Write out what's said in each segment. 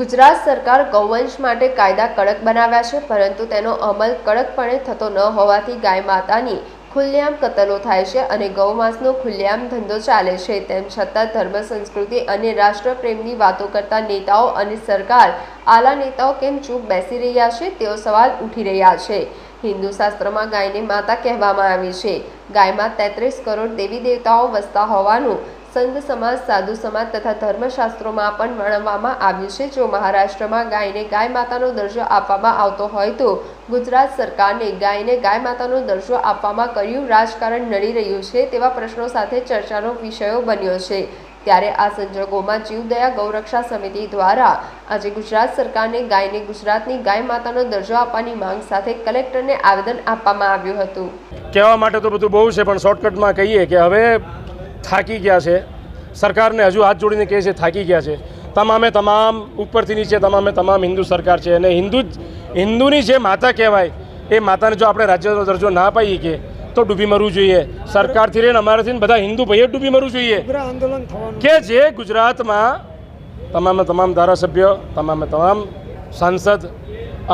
ગુજરાત સરકાર ગૌવંશ માટે કાયદા કડક બનાવ્યા છે, પરંતુ તેનો અમલ કડકપણે થતો ન હોવાથી ગાય માતાની ખુલ્લેઆમ કતલો થાય છે અને ગૌમાંસનો ખુલ્લેઆમ ધંધો ચાલે છે. તેમ છતાં ધર્મ, સંસ્કૃતિ અને રાષ્ટ્રપ્રેમની વાતો કરતા નેતાઓ અને સરકાર આલા નેતાઓ કેમ ચૂપ બેસી રહ્યા છે તેવો સવાલ ઉઠી રહ્યા છે. હિન્દુ શાસ્ત્રમાં ગાયને માતા કહેવામાં આવી છે. ગાયમાં તેત્રીસ કરોડ દેવી દેવતાઓ વસતા હોવાનું સંત સમાજ, સાધુ સમાજ તથા ધર્મશાસ્ત્રોમાં પણ વર્ણવવામાં આવ્યું છે. જો મહારાષ્ટ્રમાં ગાયને ગાય માતાનો દરજ્જો આપવામાં આવતો હોય તો ગુજરાત સરકારને ગાયને ગાય માતાનો દરજ્જો આપવામાં કર્યું રાજકારણ નડી રહ્યું છે તેવા પ્રશ્નો સાથે ચર્ચાનો વિષયો બન્યો છે. ત્યારે આ સંજોગોમાં જીવદયા ગૌરક્ષા સમિતિ દ્વારા આજે ગુજરાત સરકારને ગાયને ગુજરાતની ગાય માતાનો દરજ્જો આપવાની માંગ સાથે કલેક્ટરને આવેદન આપવામાં આવ્યું હતું. કહેવા માટે તો બધું બહુ છે, પણ શોર્ટકટમાં કહીએ કે હવે થાકી ગયા છે. સરકારને હજુ હાથ જોડીને કહે છે, થાકી ગયા છે. તમામે તમામ ઉપરથી નીચે, તમામે તમામ હિન્દુ સરકાર છે. અને હિન્દુ હિન્દુની જે માતા કહેવાય, એ માતાને જો આપણે રાજ્યનો દરજ્જો ના પાઈએ કે તો ડૂબી મરવું જોઈએ. સરકારથી લઈને અમારાથી બધા હિન્દુ ભાઈએ ડૂબી મરવું જોઈએ. કે જે ગુજરાતમાં તમામે તમામ ધારાસભ્ય તમામે તમામ સાંસદ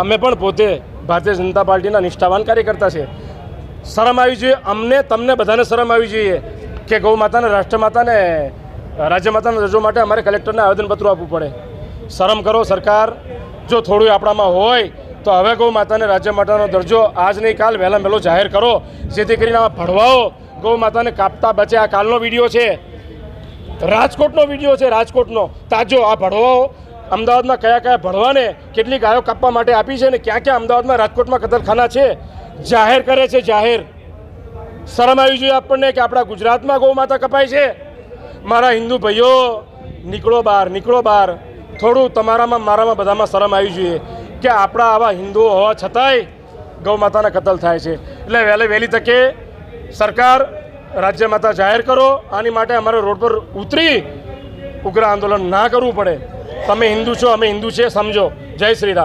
અમે પણ પોતે ભારતીય જનતા પાર્ટીના નિષ્ઠાવાન કાર્યકર્તા છે શરમ આવી જોઈએ અમને તમને બધાને શરમ આવી જોઈએ કે ગૌ માતાને રાષ્ટ્રમાતાને રાજ્ય રજો માટે અમારે કલેક્ટરને આવેદનપત્ર આપવું પડે. શરમ કરો સરકાર. જો થોડું આપણામાં હોય તો હવે ગૌ માતાને રાજ્ય માતાનો દરજ્જો આજ નહીં, કાલ વહેલા વહેલો જાહેર કરો. જેથી કરીને આ ભડવાઓ ગૌ માતાને કાપતા બચે. આ કાલનો વીડિયો છે. રાજકોટનો વીડિયો છે, રાજકોટનો. તાજો આ ભડવાઓ અમદાવાદમાં કયા કયા ભડવાને કેટલી ગાયો કાપવા માટે આપી છે ને ક્યાં ક્યાં અમદાવાદમાં રાજકોટમાં કતલખાના છે, જાહેર કરે છે, જાહેર. શરમ આવી જોઈએ આપણને કે આપણા ગુજરાતમાં ગૌ માતા કપાય છે. મારા હિન્દુ ભાઈઓ, નીકળો બહાર નીકળો બહાર. થોડું તમારામાં, મારામાં બધામાં શરમ આવી જોઈએ. કે આપણા આવા હિન્દુઓ હોવા છતાંય ગૌ માતાના કતલ થાય છે. એટલે વહેલે વહેલી તકે સરકાર રાજ્ય માતા જાહેર કરો, આની માટે અમારે રોડ પર ઉતરી ઉગ્ર આંદોલન ના કરવું પડે. તમે હિન્દુ છો, અમે હિન્દુ છીએ, સમજો. જય શ્રી રામ